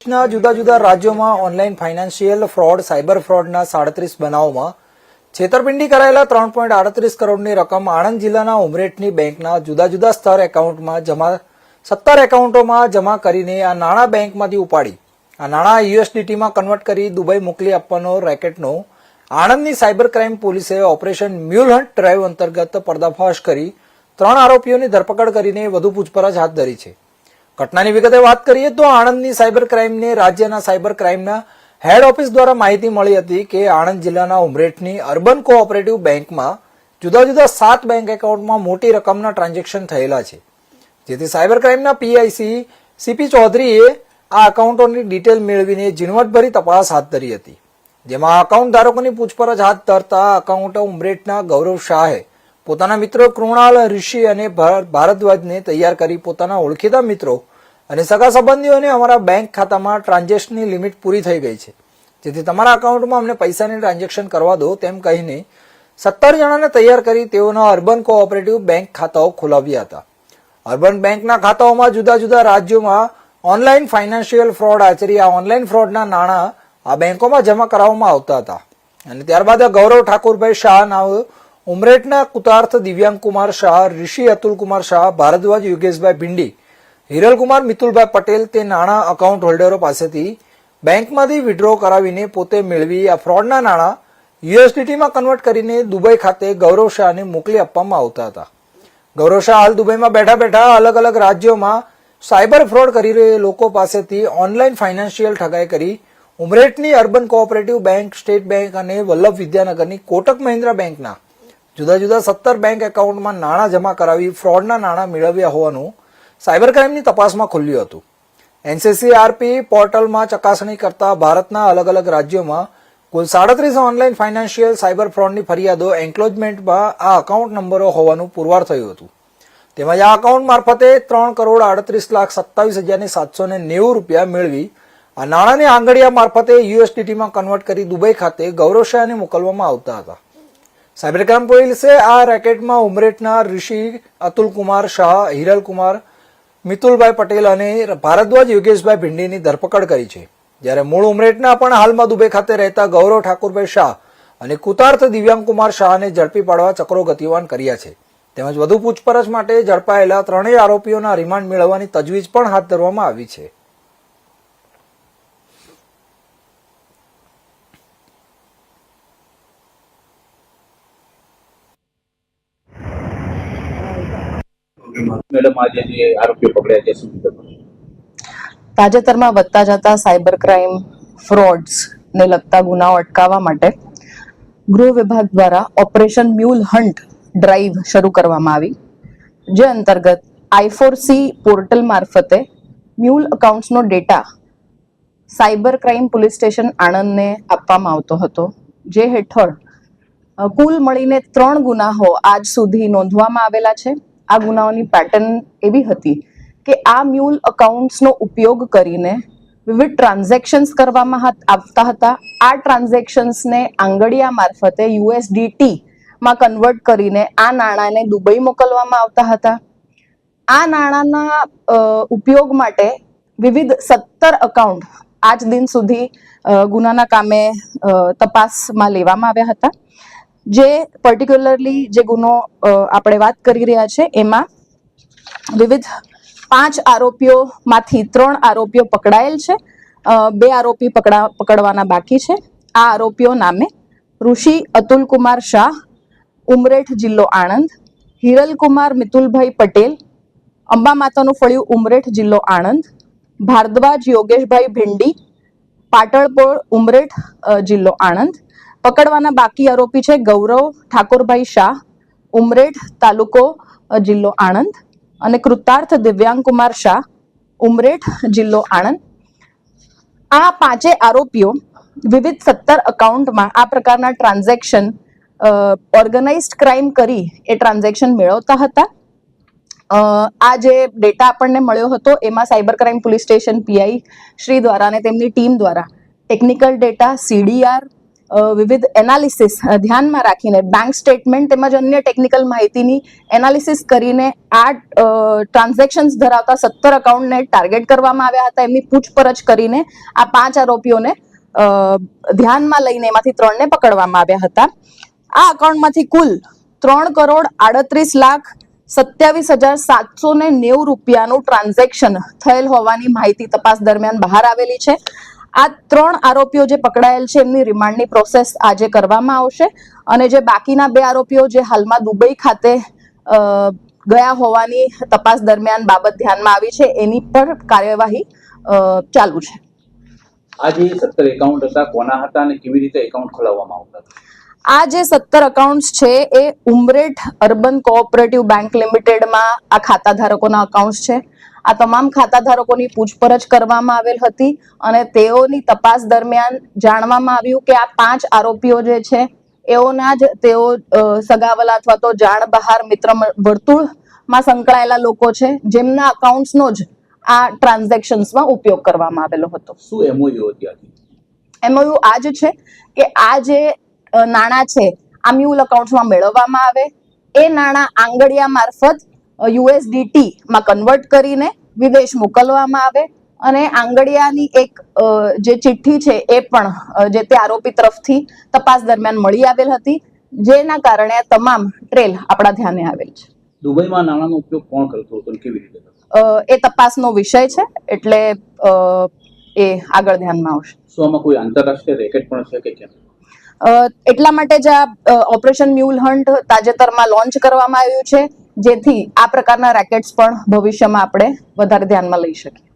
દેશના જુદા જુદા રાજ્યોમાં ઓનલાઈન ફાઇનાન્શિયલ ફ્રોડ સાયબર ફ્રોડના સાડત્રીસ બનાવોમાં છેતરપિંડી કરાયેલા ત્રણ પોઈન્ટ આડત્રીસ કરોડની રકમ આણંદ જિલ્લાના ઉમરેઠની બેંકના જુદા જુદા સ્તર એકાઉન્ટમાં જમા, સત્તર એકાઉન્ટોમાં જમા કરીને આ નાણાં બેંકમાંથી ઉપાડી. આ નાણાં યુએસડીટીમાં કન્વર્ટ કરી દુબઈ મોકલી આપવાનો રેકેટનો આણંદની સાયબર ક્રાઇમ પોલીસે ઓપરેશન મ્યુલ હન્ટ ડ્રાઈવ અંતર્ગત પર્દાફાશ કરી ત્રણ આરોપીઓની ધરપકડ કરીને વધુ પૂછપરછ હાથ ધરી છે. ઘટનાની વિગતે વાત કરીએ તો આણંદની સાયબર ક્રાઇમને, રાજ્યના સાયબર ક્રાઇમના હેડ ઓફિસ દ્વારા માહિતી મળી હતી કે આણંદ જિલ્લાના ઉમરેઠની અર્બન કોઓપરેટિવ બેંકમાં જુદા જુદા સાત બેંક એકાઉન્ટમાં મોટી રકમના ટ્રાન્ઝેક્શન થયેલા છે. જેથી સાયબર ક્રાઇમના પીઆઈસી સીપી ચૌધરીએ આ એકાઉન્ટોની ડિટેલ મેળવીને ઝીણવટભરી તપાસ હાથ ધરી હતી. જેમાં અકાઉન્ટ ધારકોની પૂછપરછ હાથ ધરતા અકાઉન્ટ ઉમરેઠના ગૌરવ શાહે પોતાના મિત્રો કૃણાલ ઋષિ અને ભારદ્વાજને તૈયાર કરી પોતાના ઓળખીતા મિત્રો અને સગા સંબંધીઓને અમારા બેંક ખાતામાં ટ્રાન્ઝેક્શનની લિમિટ પૂરી થઈ ગઈ છે. જેથી તમારા અકાઉન્ટમાં અમને પૈસાની ટ્રાન્ઝેક્શન કરવા દો તેમ કહીને સત્તર જણાને તૈયાર કરી તેઓના અર્બન કોઓપરેટિવ બેંક ખાતાઓ ખોલાવ્યા હતા. અર્બન બેંકના ખાતાઓમાં જુદા જુદા રાજ્યોમાં ઓનલાઈન ફાઇનાન્શિયલ ફ્રોડ આચરી, આ ઓનલાઈન ફ્રોડના નાણાં આ બેંકોમાં જમા કરાવવામાં આવતા હતા. અને ત્યારબાદ ગૌરવ ઠાકુરભાઈ શાહ ઉમરેટના કુતાર્થ દિવ્યાંગ કુમાર શાહ, ઋષિ અતુલકુમાર શાહ, ભારદ્વાજ યોગેશભાઈ ભિંડી હિરલકુમાર મિતુલભાઈ પટેલ તે નાણાં અકાઉન્ટ હોલ્ડરો પાસેથી બેંકમાંથી વિડ્રો કરાવીને પોતે મેળવી આ ફ્રોડના નાણાં યુએસડીટીમાં કન્વર્ટ કરીને દુબઈ ખાતે ગૌરવ શાહને મોકલી આપવામાં આવતા હતા. ગૌરવ શાહ હાલ દુબઈમાં બેઠા બેઠા અલગ અલગ રાજ્યોમાં સાયબર ફ્રોડ કરી રહે લોકો પાસેથી ઓનલાઈન ફાઇનાન્શિયલ ઠગાઈ કરી ઉમરેઠની urban cooperative bank state bank અને વલ્લભ વિદ્યાનગરની કોટક મહિન્દ્રા બેંકના જુદા જુદા સત્તર બેંક એકાઉન્ટમાં નાણાં જમા કરાવી ફ્રોડના નાણાં મેળવ્યા હોવાનું સાયબર ક્રાઇમની તપાસમાં ખુલ્યું હતું. એનસીસીઆરપી પોર્ટલમાં ચકાસણી કરતા ભારતના અલગ અલગ રાજ્યોમાં કુલ સાડત્રીસ ઓનલાઈન ફાઇનાન્શિયલ સાયબર ફ્રોડની ફરિયાદો એન્ક્લોજમેન્ટમાં આ અકાઉન્ટ નંબરો હોવાનું પુરવાર થયું હતું. તેમજ આ અકાઉન્ટ મારફતે ત્રણ કરોડ આડત્રીસ લાખ સત્તાવીસ હજારની સાતસો ને નેવું રૂપિયા મેળવી આ નાણાંને આંગળીયા મારફતે યુએસડીટીમાં કન્વર્ટ કરી દુબઈ ખાતે ગૌરવ શાહને મોકલવામાં આવતા હતા. સાયબર ક્રાઇમ પોલીસે આ રેકેટમાં ઉમરેઠના ઋષિ અતુલકુમાર શાહ, હિરલકુમાર મિતુલભાઈ પટેલ અને ભારદ્વાજ યોગેશભાઈ ભિંડીની ધરપકડ કરી છે. જ્યારે મૂળ ઉમરેઠના પણ હાલમાં દુબઈ ખાતે રહેતા ગૌરવ ઠાકુરભાઈ શાહ અને કુતાર્થ દિવ્યાંગકુમાર શાહને ઝડપી પાડવા ચક્રો ગતિવાન કર્યા છે. તેમજ વધુ પૂછપરછ માટે ઝડપાયેલા ત્રણેય આરોપીઓના રિમાન્ડ મેળવવાની તજવીજ પણ હાથ ધરવામાં આવી છે. તાજેતરમાં વધતા જતા સાયબર ક્રાઇમ ફ્રોડ્સ ને લગતા ગુનાઓ અટકાવવા માટે ગૃહ વિભાગ દ્વારા ઓપરેશન મ્યુલ હન્ટ ડ્રાઈવ શરૂ કરવામાં આવી, જે અંતર્ગત આઈફોરસી પોર્ટલ મારફતે mule અકાઉન્ટ્સનો data cyber crime police station આણંદને આપવામાં આવતો હતો, જે હેઠળ કુલ મળીને ત્રણ ગુનાઓ આજ સુધી નોંધવામાં આવેલા છે. આ ગુનાઓની પેટર્ન એવી હતી કે આ મ્યુલ અકાઉન્ટ્સનો ઉપયોગ કરીને વિવિધ ટ્રાન્ઝેક્શન્સ કરવામાં આવતા હતા. આ ટ્રાન્ઝેક્શન્સને આંગળિયા મારફતે યુએસડીટી માં કન્વર્ટ કરીને આ નાણાંને દુબઈ મોકલવામાં આવતા હતા. આ નાણાંના ઉપયોગ માટે વિવિધ સત્તર અકાઉન્ટ આજ દિન સુધી ગુનાના કામે તપાસમાં લેવામાં આવ્યા હતા. જે પર્ટિક્યુલરલી જે ગુનો આપણે વાત કરી રહ્યા છે, એમાં વિવિધ પાંચ આરોપીઓમાંથી ત્રણ આરોપીઓ પકડાયેલ છે. બે આરોપી પકડા, પકડવાના બાકી છે. આ આરોપીઓ નામે ઋષિ અતુલકુમાર શાહ, ઉમરેઠ જિલ્લો આણંદ હિરલકુમાર મિતુલભાઈ પટેલ, અંબા માતાનું ફળિયું ઉમરેઠ જિલ્લો આણંદ, ભારદ્વાજ યોગેશભાઈ ભિંડી, પાટણપોળ ઉમરેઠ જિલ્લો આણંદ પકડવાના બાકી આરોપી છે ગૌરવ ઠાકોરભાઈ શાહ, ઉમરેઠ તાલુકો જિલ્લો આણંદ અને કૃતાર્થ દિવ્યાંગ કુમાર શાહ, ઉમરેઠ જિલ્લો આણંદ. આ પાંચે આરોપીઓ વિવિધ સત્તર અકાઉન્ટમાં આ પ્રકારના ટ્રાન્ઝેક્શન ઓર્ગેનાઇઝડ ક્રાઇમ કરી એ ટ્રાન્ઝેક્શન મેળવતા હતા. આ જે ડેટા આપણને મળ્યો હતો એમાં cyber crime police station PI Shri દ્વારા અને તેમની ટીમ દ્વારા ટેકનિકલ ડેટા, સીડીઆર વિવિધ એનાલિસિસ ધ્યાનમાં રાખીને બેંક સ્ટેટમેન્ટ તેમજ અન્ય ટેકનિકલ માહિતીની એનાલિસિસ કરીને આ ટ્રાન્ઝેક્શન્સ ધરાવતા સત્તર અકાઉન્ટને ટાર્ગેટ કરવામાં આવ્યા હતા. એમની પૂછપરછ કરીને આ પાંચ આરોપીઓને ધ્યાનમાં લઈને એમાંથી ત્રણને પકડવામાં આવ્યા હતા. આ અકાઉન્ટમાંથી કુલ ત્રણ કરોડ આડત્રીસ લાખ સત્યાવીસ હજાર સાતસો ને નેવું રૂપિયાનું ટ્રાન્ઝેક્શન થયેલ હોવાની માહિતી તપાસ દરમિયાન બહાર આવેલી છે. આ ત્રણ આરોપીઓ જે પકડાયેલ છે એમની રિમાન્ડની પ્રોસેસ આજે કરવામાં આવશે. અને જે બાકીના બે આરોપીઓ જે હાલમાં દુબઈ ખાતે ગયા હોવાની તપાસ દરમિયાન બાબત ધ્યાનમાં આવી છે એની પર કાર્યવાહી ચાલુ છે. આ જે સત્તર એકાઉન્ટ હતા કોના હતા અને કેવી રીતે એકાઉન્ટ ખોલાવવામાં આવતા આ જે સત્તર અકાઉન્ટ્સ છે એ ઉમરેઠ અર્બન કોઓપરેટિવ બેંક લિમિટેડમાં આ ખાતાધારકોના અકાઉન્ટ છે. આ તમામ ખાતા ધારકોની પૂછપરછ કરવામાં આવેલ હતી અને તેઓની તપાસ દરમિયાન જાણવામાં આવ્યું કે આ પાંચ આરોપીઓ જે છે એઓના જ તેઓ સગાવલા અથવા તો જાણ બહાર મિત્ર મ- વર્તુળમાં સંકળાયેલા લોકો છે જેમના અકાઉન્ટ્સનો જ આ ટ્રાન્ઝેક્શન્સમાં ઉપયોગ કરવામાં આવેલો હતો. શું એમઓયુ હતી એમઓયુ આ જ છે કે આ જે નાણાં છે આ મ્યુલ અકાઉન્ટમાં મેળવવામાં આવે. એ નાણાં આંગડિયા મારફત યુએસડીટી માં કન્વર્ટ કરીને વિદેશ મોકલવામાં આવે. અને આંગડિયાની એક જે ચિઠ્ઠી છે એ પણ જે તે આરોપી તરફથી તપાસ દરમિયાન મળી આવેલ હતી. જેના કારણે તમામ ટ્રેલ આપણા ધ્યાને આવેલ છે. દુબઈમાં નાણાંનો ઉપયોગ કોણ કરતો હતો કેવી રીતે એ તપાસનો વિષય છે એટલે એ આગળ ધ્યાનમાં આવશે. શું આમાં કોઈ આંતરરાષ્ટ્રીય રેકેટ પણ છે કે કેમ? એટલા માટે જે આ ઓપરેશન મ્યુલ હન્ટ તાજેતરમાં લોન્ચ કરવામાં આવ્યું છે. જેથી આ પ્રકારના રેકેટ્સ પણ ભવિષ્યમાં આપણે વધારે ધ્યાનમાં લઈ શકીએ.